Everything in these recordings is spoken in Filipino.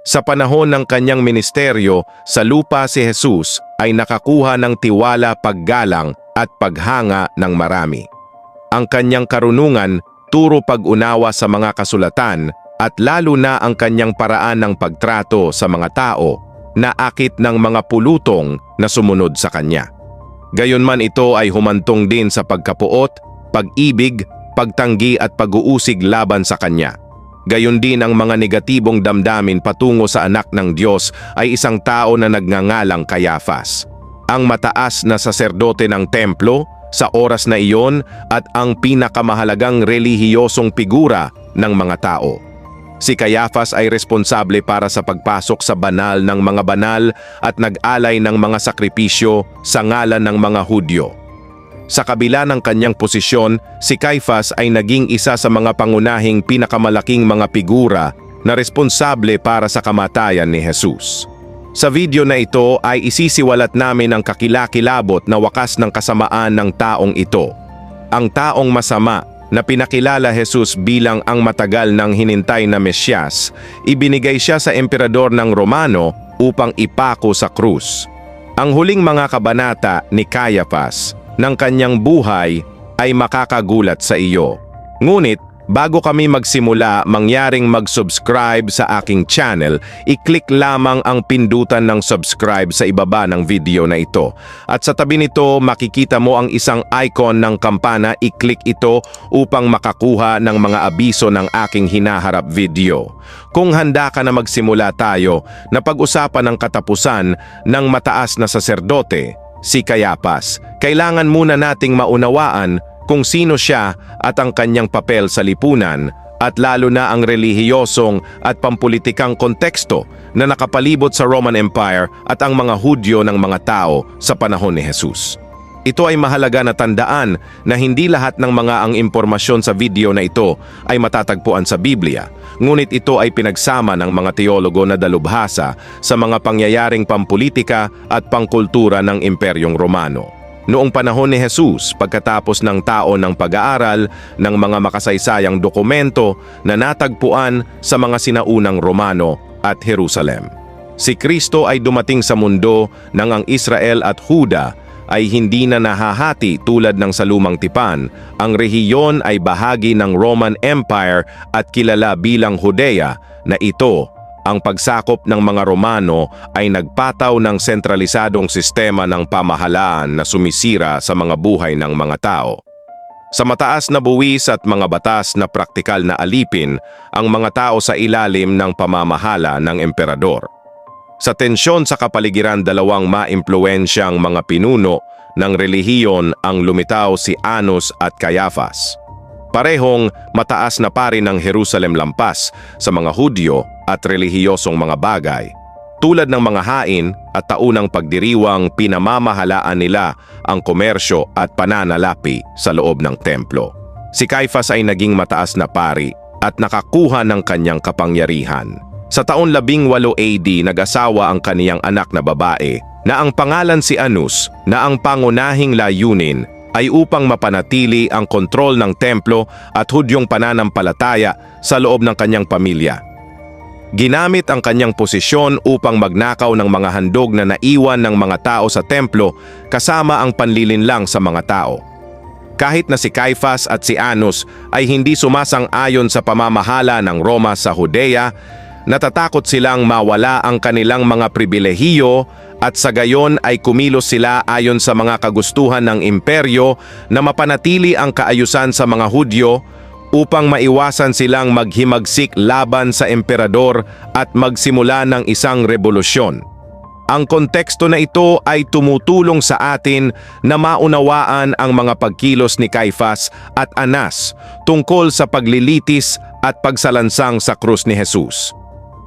Sa panahon ng kanyang ministeryo, sa lupa si Jesus ay nakakuha ng tiwala paggalang at paghanga ng marami. Ang kanyang karunungan, turo pag-unawa sa mga kasulatan at lalo na ang kanyang paraan ng pagtrato sa mga tao na akit ng mga pulutong na sumunod sa kanya. Gayunman ito ay humantong din sa pagkapuot, pag-ibig, pagtanggi at pag-uusig laban sa kanya. Gayon din ang mga negatibong damdamin patungo sa anak ng Diyos ay isang tao na nagngangalang Kayafas. Ang mataas na saserdote ng templo sa oras na iyon at ang pinakamahalagang relihiyosong figura ng mga tao. Si Kayafas ay responsable para sa pagpasok sa banal ng mga banal at nag-alay ng mga sakripisyo sa ngalan ng mga Hudyo. Sa kabila ng kanyang posisyon, si Caiphas ay naging isa sa mga pangunahing pinakamalaking mga figura na responsable para sa kamatayan ni Jesus. Sa video na ito ay isisiwalat namin ang kakilakilabot na wakas ng kasamaan ng taong ito. Ang taong masama na pinakilala Jesus bilang ang matagal ng hinintay na Mesyas, ibinigay siya sa emperador ng Romano upang ipako sa krus. Ang huling mga kabanata ni Caiaphas ng kanyang buhay ay makakagulat sa iyo. Ngunit, bago kami magsimula mangyaring mag-subscribe sa aking channel, i-click lamang ang pindutan ng subscribe sa ibaba ng video na ito. At sa tabi nito, makikita mo ang isang icon ng kampana, i-click ito upang makakuha ng mga abiso ng aking hinaharap video. Kung handa ka na magsimula tayo na pag-usapan ang katapusan ng mataas na saserdote, si Kayapas, kailangan muna nating maunawaan kung sino siya at ang kanyang papel sa lipunan at lalo na ang relihiyosong at pampulitikang konteksto na nakapalibot sa Roman Empire at ang mga Hudyo ng mga tao sa panahon ni Jesus. Ito ay mahalaga na tandaan na hindi lahat ng mga ang impormasyon sa video na ito ay matatagpuan sa Biblia, ngunit ito ay pinagsama ng mga teologo na dalubhasa sa mga pangyayaring pampolitika at pangkultura ng Imperyong Romano. Noong panahon ni Jesus, pagkatapos ng tao ng pag-aaral ng mga makasaysayang dokumento na natagpuan sa mga sinaunang Romano at Jerusalem. Si Kristo ay dumating sa mundo nang ang Israel at Huda ay hindi na nahahati tulad ng sa lumang tipan. Ang rehiyon ay bahagi ng Roman Empire at kilala bilang Judea na ito ang pagsakop ng mga Romano ay nagpataw ng sentralisadong sistema ng pamahalaan na sumisira sa mga buhay ng mga tao. Sa mataas na buwis at mga batas na praktikal na alipin ang mga tao sa ilalim ng pamamahala ng emperador. Sa tensyon sa kapaligiran dalawang maimpluwensyang mga pinuno ng relihiyon ang lumitaw si Anus at Caiaphas. Parehong mataas na pari ng Jerusalem lampas sa mga Hudyo at relihiyosong mga bagay. Tulad ng mga hain at taunang pagdiriwang pinamamahalaan nila ang komersyo at pananalapi sa loob ng templo. Si Caiaphas ay naging mataas na pari at nakakuha ng kanyang kapangyarihan. Sa taon 18 AD, nag-asawa ang kaniyang anak na babae na ang pangalan si Anus na ang pangunahing layunin ay upang mapanatili ang kontrol ng templo at hudyong pananampalataya sa loob ng kanyang pamilya. Ginamit ang kanyang posisyon upang magnakaw ng mga handog na naiwan ng mga tao sa templo kasama ang panlilinlang sa mga tao. Kahit na si Caiaphas at si Anus ay hindi sumasang-ayon sa pamamahala ng Roma sa Judea, natatakot silang mawala ang kanilang mga pribilehiyo at sa gayon ay kumilos sila ayon sa mga kagustuhan ng imperyo na mapanatili ang kaayusan sa mga Hudyo upang maiwasan silang maghimagsik laban sa emperador at magsimula ng isang revolusyon. Ang konteksto na ito ay tumutulong sa atin na maunawaan ang mga pagkilos ni Caiaphas at Anas tungkol sa paglilitis at pagsalansang sa krus ni Jesus.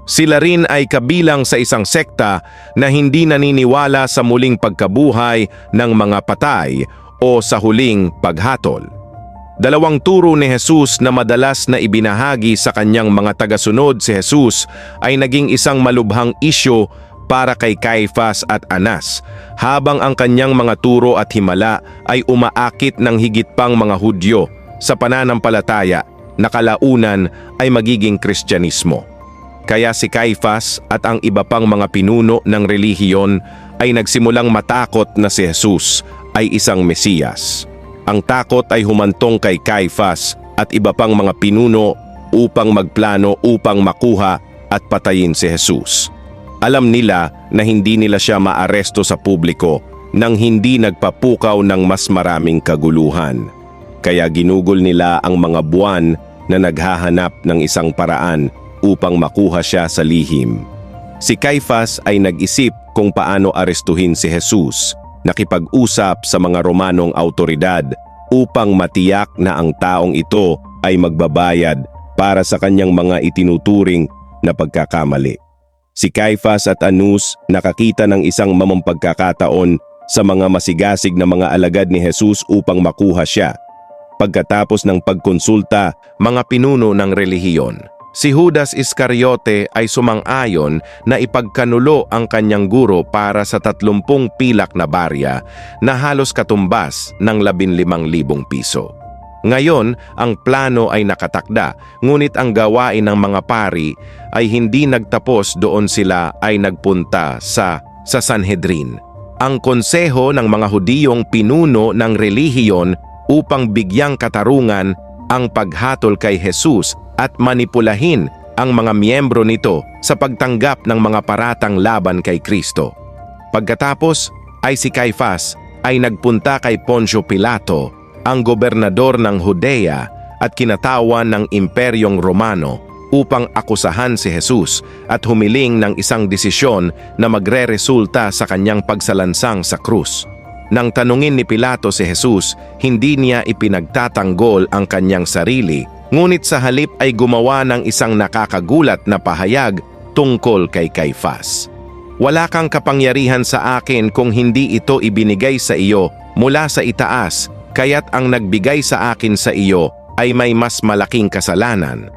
Sila rin ay kabilang sa isang sekta na hindi naniniwala sa muling pagkabuhay ng mga patay o sa huling paghatol. Dalawang turo ni Jesus na madalas na ibinahagi sa kanyang mga tagasunod si Jesus ay naging isang malubhang isyo para kay Caiaphas at Anas, habang ang kanyang mga turo at himala ay umaakit ng higit pang mga Hudyo sa pananampalataya na kalaunan ay magiging Kristyanismo. Kaya si Caiphas at ang iba pang mga pinuno ng relihiyon ay nagsimulang matakot na si Jesus ay isang Mesiyas. Ang takot ay humantong kay Caiphas at iba pang mga pinuno upang magplano upang makuha at patayin si Jesus. Alam nila na hindi nila siya maaresto sa publiko nang hindi nagpapukaw ng mas maraming kaguluhan. Kaya ginugol nila ang mga buwan na naghahanap ng isang paraan upang makuha siya sa lihim. Si Caiphas ay nag-isip kung paano arestuhin si Jesus, nakipag-usap sa mga Romanong autoridad upang matiyak na ang taong ito ay magbabayad para sa kanyang mga itinuturing na pagkakamali. Si Caiphas at Anus nakakita ng isang mamampagkakataon sa mga masigasig na mga alagad ni Jesus upang makuha siya. Pagkatapos ng pagkonsulta, mga pinuno ng relihiyon, si Judas Iscariote ay sumang-ayon na ipagkanulo ang kanyang guro para sa tatlumpung pilak na barya na halos katumbas ng 15,000 piso. Ngayon, ang plano ay nakatakda, ngunit ang gawain ng mga pari ay hindi nagtapos doon sila ay nagpunta sa, sa Sanhedrin. Ang konseho ng mga Hudiyong pinuno ng relihiyon upang bigyang katarungan ang paghatol kay Jesus at manipulahin ang mga miyembro nito sa pagtanggap ng mga paratang laban kay Kristo. Pagkatapos ay si Caiphas ay nagpunta kay Poncio Pilato ang gobernador ng Judea at kinatawan ng Imperyong Romano upang akusahan si Jesus at humiling ng isang desisyon na magre-resulta sa kanyang pagsalansang sa krus. Nang tanungin ni Pilato si Jesus, hindi niya ipinagtatanggol ang kanyang sarili, ngunit sa halip ay gumawa ng isang nakakagulat na pahayag tungkol kay Caiphas. Wala kang kapangyarihan sa akin kung hindi ito ibinigay sa iyo mula sa itaas kaya't ang nagbigay sa akin sa iyo ay may mas malaking kasalanan.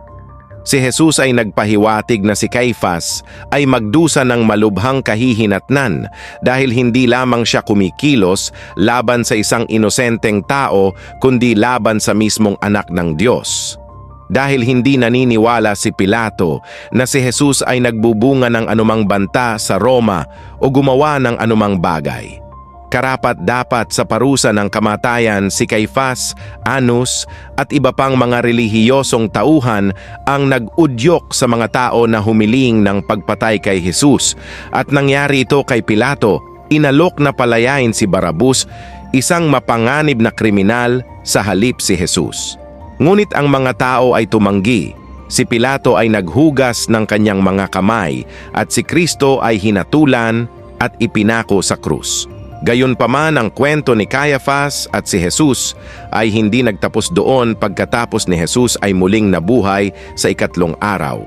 Si Jesus ay nagpahiwatig na si Caiphas ay magdusa ng malubhang kahihinatnan dahil hindi lamang siya kumikilos laban sa isang inosenteng tao kundi laban sa mismong anak ng Diyos. Dahil hindi naniniwala si Pilato na si Jesus ay nagbubunga ng anumang banta sa Roma o gumawa ng anumang bagay karapat dapat sa parusa ng kamatayan si Caifas, Anus at iba pang mga relihiyosong tauhan ang nag-udyok sa mga tao na humiling ng pagpatay kay Jesus at nangyari ito kay Pilato, inalok na palayain si Barabus, isang mapanganib na kriminal sa halip si Jesus. Ngunit ang mga tao ay tumanggi. Si Pilato ay naghugas ng kanyang mga kamay at si Kristo ay hinatulan at ipinako sa krus. Gayunpaman ang kwento ni Caiaphas at si Jesus ay hindi nagtapos doon pagkatapos ni Jesus ay muling nabuhay sa ikatlong araw.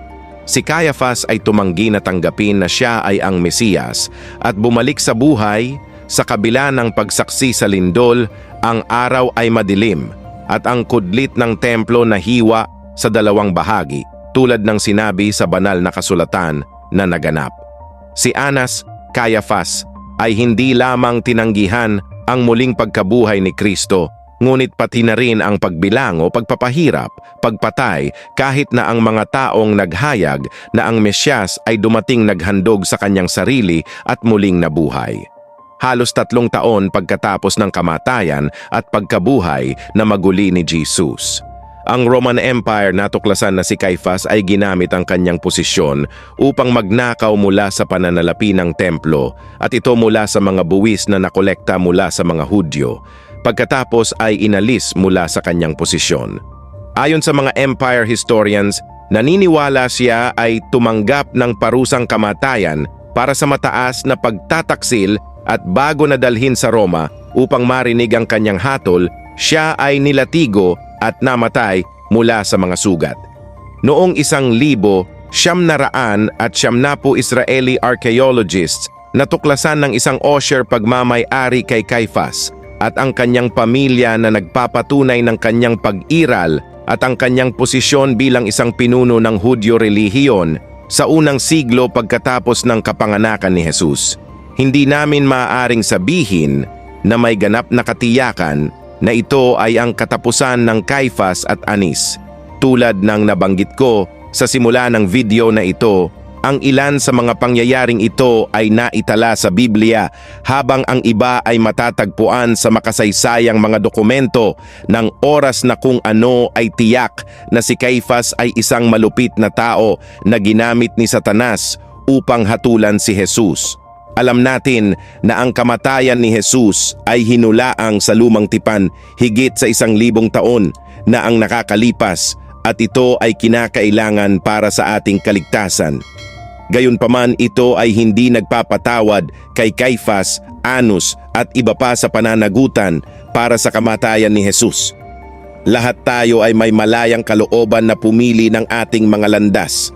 Si Caiaphas ay tumanggi na tanggapin na siya ay ang Mesiyas at bumalik sa buhay sa kabila ng pagsaksi sa lindol, ang araw ay madilim at ang kudlit ng templo na hiwa sa dalawang bahagi tulad ng sinabi sa banal na kasulatan na naganap. Si Anas, Caiaphas ay hindi lamang tinanggihan ang muling pagkabuhay ni Kristo, ngunit pati na rin ang pagbilang o pagpapahirap, pagpatay kahit na ang mga taong naghayag na ang Mesyas ay dumating naghandog sa kanyang sarili at muling nabuhay. Halos tatlong taon pagkatapos ng kamatayan at pagkabuhay na maguli ni Jesus. Ang Roman Empire natuklasan na si Caiphas ay ginamit ang kanyang posisyon upang magnakaw mula sa pananalapi ng templo at ito mula sa mga buwis na nakolekta mula sa mga Hudyo, pagkatapos ay inalis mula sa kanyang posisyon. Ayon sa mga empire historians, naniniwala siya ay tumanggap ng parusang kamatayan para sa mataas na pagtataksil at bago nadalhin sa Roma upang marinig ang kanyang hatol, siya ay nilatigo at namatay mula sa mga sugat. Noong isang libo, siyam na raan at siyam na po Israeli archaeologists natuklasan ng isang Osher pagmamay-ari kay Caiphas at ang kanyang pamilya na nagpapatunay ng kanyang pag-iral at ang kanyang posisyon bilang isang pinuno ng Hudyo relihiyon sa unang siglo pagkatapos ng kapanganakan ni Jesus. Hindi namin maaaring sabihin na may ganap na katiyakan na ito ay ang katapusan ng Caiphas at Anis. Tulad ng nabanggit ko sa simula ng video na ito, Ang ilan sa mga pangyayaring ito ay naitala sa Biblia habang ang iba ay matatagpuan sa makasaysayang mga dokumento ng oras na kung ano ay tiyak na si Caiphas ay isang malupit na tao na ginamit ni Satanas upang hatulan si Jesus. Alam natin na ang kamatayan ni Jesus ay hinulaang sa lumang tipan higit sa isang libong taon na ang nakakalipas at ito ay kinakailangan para sa ating kaligtasan. Gayunpaman ito ay hindi nagpapatawad kay Caiphas, Anus at iba pa sa pananagutan para sa kamatayan ni Jesus. Lahat tayo ay may malayang kalooban na pumili ng ating mga landas